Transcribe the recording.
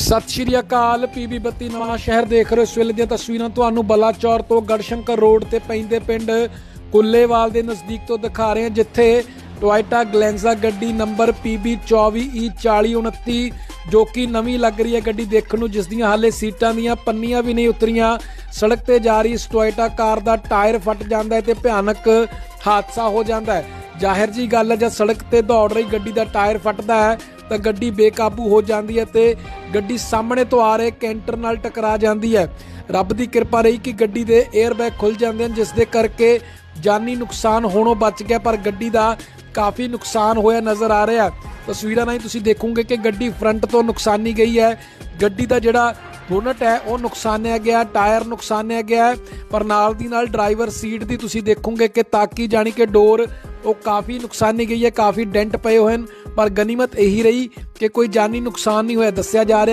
ਸਤਿ ਸ਼੍ਰੀ ਅਕਾਲ, ਪੀਬੀ ਬੱਤੀ ਨਵਾਂ ਸ਼ਹਿਰ ਦੇਖ ਰਹੇ ਹੋ। ਇਸ ਵੇਲੇ ਦੀਆਂ ਤਸਵੀਰਾਂ ਤੁਹਾਨੂੰ ਬਲਾਚੌਰ ਤੋਂ ਗੜਸ਼ੰਕਰ ਰੋਡ ਤੇ ਪੈਂਦੇ ਪਿੰਡ ਕੁੱਲੇਵਾਲ ਦੇ ਨਜ਼ਦੀਕ ਤੋਂ ਦਿਖਾ ਰਹੇ ਹਾਂ, ਜਿੱਥੇ ਟੋਇਟਾ ਗਲੈਂਜ਼ਾ ਗੱਡੀ ਨੰਬਰ PB24E4029 ਜੋ ਕਿ ਨਵੀਂ ਲੱਗ ਰਹੀ ਹੈ ਗੱਡੀ ਦੇਖਣ ਨੂੰ, ਜਿਸ ਦੀਆਂ ਹਾਲੇ ਸੀਟਾਂ ਦੀਆਂ ਪੰਨੀਆਂ ਵੀ ਨਹੀਂ ਉਤਰੀਆਂ। ਸੜਕ ਤੇ ਜਾ ਰਹੀ ਇਸ ਟੋਇਟਾ ਕਾਰ ਦਾ ਟਾਇਰ ਫਟ ਜਾਂਦਾ ਹੈ ਤੇ ਭਿਆਨਕ ਹਾਦਸਾ ਹੋ ਜਾਂਦਾ ਹੈ। ਜ਼ਾਹਿਰ ਜੀ ਗੱਲ ਹੈ ਜਦ ਸੜਕ ਤੇ ਦੌੜ ਰਹੀ ਗੱਡੀ ਦਾ ਟਾਇਰ ਫਟਦਾ ਹੈ ਤਾਂ ਗੱਡੀ ਬੇਕਾਬੂ ਹੋ ਜਾਂਦੀ ਹੈ ਤੇ ਗੱਡੀ ਸਾਹਮਣੇ ਤੋਂ ਆ ਰਹੇ ਕੈਂਟਰ ਨਾਲ ਟਕਰਾ ਜਾਂਦੀ ਹੈ। ਰੱਬ ਦੀ ਕਿਰਪਾ ਰਹੀ ਕਿ ਗੱਡੀ ਦੇ 에ਅਰ ਬੈਗ ਖੁੱਲ ਜਾਂਦੇ ਹਨ ਜਿਸ ਦੇ ਕਰਕੇ ਜਾਨੀ ਨੁਕਸਾਨ ਹੋਣੋਂ ਬਚ ਗਿਆ ਪਰ ਗੱਡੀ ਦਾ ਕਾਫੀ ਨੁਕਸਾਨ ਹੋਇਆ ਨਜ਼ਰ ਆ ਰਿਹਾ। ਤਸਵੀਰਾਂ ਨਾਲ ਤੁਸੀਂ ਦੇਖੋਗੇ ਕਿ ਗੱਡੀ ਫਰੰਟ ਤੋਂ ਨੁਕਸਾਨੀ ਗਈ ਹੈ। ਗੱਡੀ ਦਾ ਜਿਹੜਾ ਬੋਨਟ ਹੈ ਉਹ ਨੁਕਸਾਨਿਆ ਗਿਆ ਟਾਇਰ ਨੁਕਸਾਨਿਆ ਗਿਆ ਹੈ, ਪਰ ਨਾਲ ਦੀ ਨਾਲ ਡਰਾਈਵਰ ਸੀਟ ਦੀ ਤੁਸੀਂ ਦੇਖੋਗੇ ਕਿ ਤਾਕੀ ਜਾਣੀ ਕਿ ਡੋਰ ਉਹ ਕਾਫੀ ਨੁਕਸਾਨੀ ਗਈ ਹੈ, ਕਾਫੀ ਡੈਂਟ ਪਏ ਹੋਏ ਹਨ, ਪਰ ਗਨੀਮਤ ਇਹੀ ਰਹੀ ਕਿ ਕੋਈ ਜਾਨੀ ਨੁਕਸਾਨ ਨਹੀਂ ਹੋਇਆ, ਦੱਸਿਆ ਜਾ ਰਿਹਾ